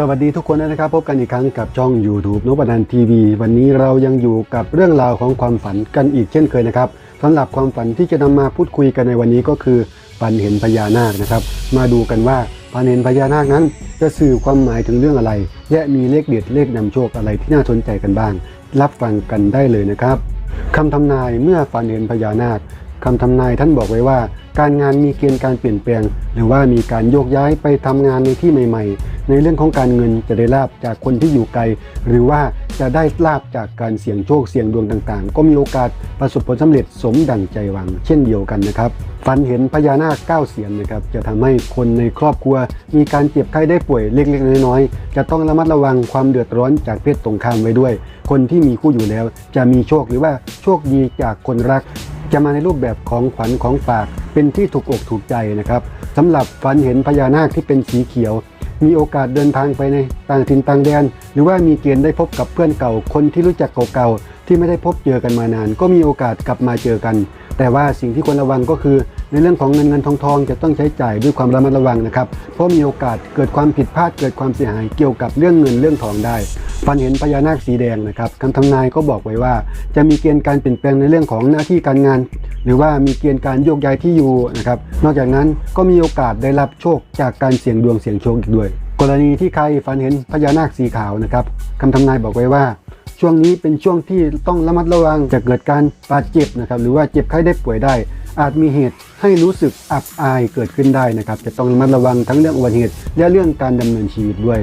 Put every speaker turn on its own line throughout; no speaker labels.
สวัสดีทุกคนนะครับ พบกันอีกครั้งกับช่อง YouTube นบดันทีวีวันนี้เรายังอยู่กับเรื่องราวของความฝันกันอีกเช่นเคยนะครับสำหรับความฝันที่จะนำมาพูดคุยกันในวันนี้ก็คือฝันเห็นพญานาคนะครับ มาดูกันว่าฝันเห็นพญานาคนั้น จะสื่อความหมายถึงเรื่องอะไร และมีเลขเด็ดเลขนำโชคอะไรที่น่าสนใจกันบ้าง รับฟังกันได้เลยนะครับคำทำนายเมื่อฝันเห็นพญานาคคำทำนายท่านบอกไว้ว่า การงานมีเกณฑ์การเปลี่ยนแปลง หรือว่ามีการโยกย้ายไปทำงานในที่ใหม่ๆ ในเรื่องของการเงินจะได้ลาบจากคนที่อยู่ไกล หรือว่าจะได้ลาบจากการเสี่ยงโชคเสี่ยงดวงต่างๆ ก็มีโอกาสประสบผลสำเร็จสมดังใจหวัง เช่นเดียวกันนะครับฝันเห็นพญานาคเก้าเสียนนะครับจะทำให้คนในครอบครัว มีการเจ็บไข้ได้ป่วยเล็กๆ น้อยๆจะต้องระมัดระวังความเดือดร้อนจากเพศตรงข้ามไว้ด้วย คนที่มีคู่อยู่แล้ว จะมีโชคหรือว่าโชคดีจากคนรักจะมาในรูปแบบของขวัญของฝาก เป็นที่ถูกอกถูกใจนะครับสำหรับฝันเห็นพญานาคที่เป็นสีเขียว มีโอกาสเดินทางไปในต่างถิ่นต่างแดน หรือว่ามีเกณฑ์ได้พบกับเพื่อนเก่า คนที่รู้จักเก่าๆที่ไม่ได้พบเจอกันมานาน ก็มีโอกาสกลับมาเจอกัน แต่ว่าสิ่งที่ควรระวังก็คือ ในเรื่องของเงินเงินทองทองจะต้องใช้จ่ายด้วยความระมัดระวังนะครับ เพราะมีโอกาสเกิดความผิดพลาดเกิดความเสียหายเกี่ยวกับเรื่องเงินเรื่องทองได้ฝันเห็นพญานาคสีแดงนะครับคำทำนายก็บอกไว้ว่า จะมีเกณฑ์การเปลี่ยนแปลงในเรื่องของหน้าที่การงาน หรือว่ามีเกณฑ์การโยกย้ายที่อยู่นะครับนอกจากนั้นก็มีโอกาสได้รับโชคจากการเสี่ยงดวงเสี่ยงโชคอีกด้วย กรณีที่ใครฝันเห็นพญานาคสีขาวนะครับคำทำนายบอกไว้ว่าช่วงนี้เป็นช่วงที่ต้องระมัดระวังจะเกิดการบาดเจ็บนะครับหรือว่าเจ็บไข้ได้ป่วยได้ อาจมีเหตุให้รู้สึกอับอายเกิดขึ้นได้นะครับ จะต้องระมัดระวังทั้งเรื่องอุบัติเหตุและเรื่องการดำเนินชีวิตด้วย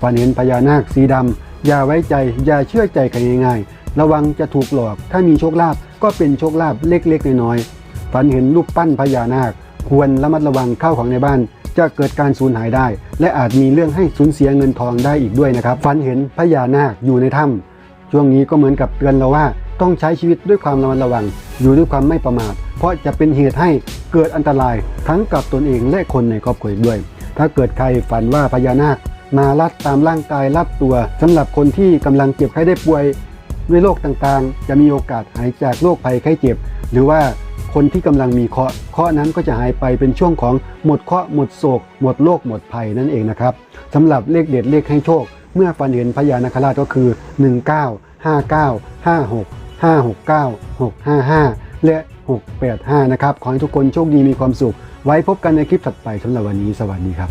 ฝันเห็นพญานาคสีดำอย่าไว้ใจ อย่าเชื่อใจใครง่ายๆ ระวังจะถูกหลอก ถ้ามีโชคลาภก็เป็นโชคลาภเล็กๆน้อยๆฝันเห็นรูปปั้นพญานาค ควรระมัดระวังเข้าของในบ้าน จะเกิดการสูญหายได้ และอาจมีเรื่องให้สูญเสียเงินทองได้อีกด้วยนะครับฝันเห็นพญานาคอยู่ในถ้ำช่วงนี้ก็เหมือนกับเตือนเราว่า ต้องใช้ชีวิตด้วยความระมัดระวัง อยู่ด้วยความไม่ประมาท เพราะจะเป็นเหตุให้เกิดอันตรายทั้งกับตนเองและคนในครอบครัวด้วย ถ้าเกิดใครฝันว่าพญานาค มาลัดตามร่างกายลัดตัวสำหรับคนที่กำลังเจ็บไข้ได้ป่วยด้วยโรคต่างๆ จะมีโอกาสหายจากโรคภัยไข้เจ็บ หรือว่าคนที่กำลังมีเคราะห์เคราะห์นั้นก็จะหายไปเป็นช่วงของหมดเคราะห์หมดโศก หมดโรคหมดภัยนั่นเองนะครับสำหรับเลขเด็ดเลขให้โชค เมื่อฝันเห็นพญานาคราชก็คือ 19 59 56 569 655 และ 685 นะครับ ขอให้ทุกคนโชคดีมีความสุข ไว้พบกันในคลิปถัดไปสำหรับวันนี้ สวัสดีครับ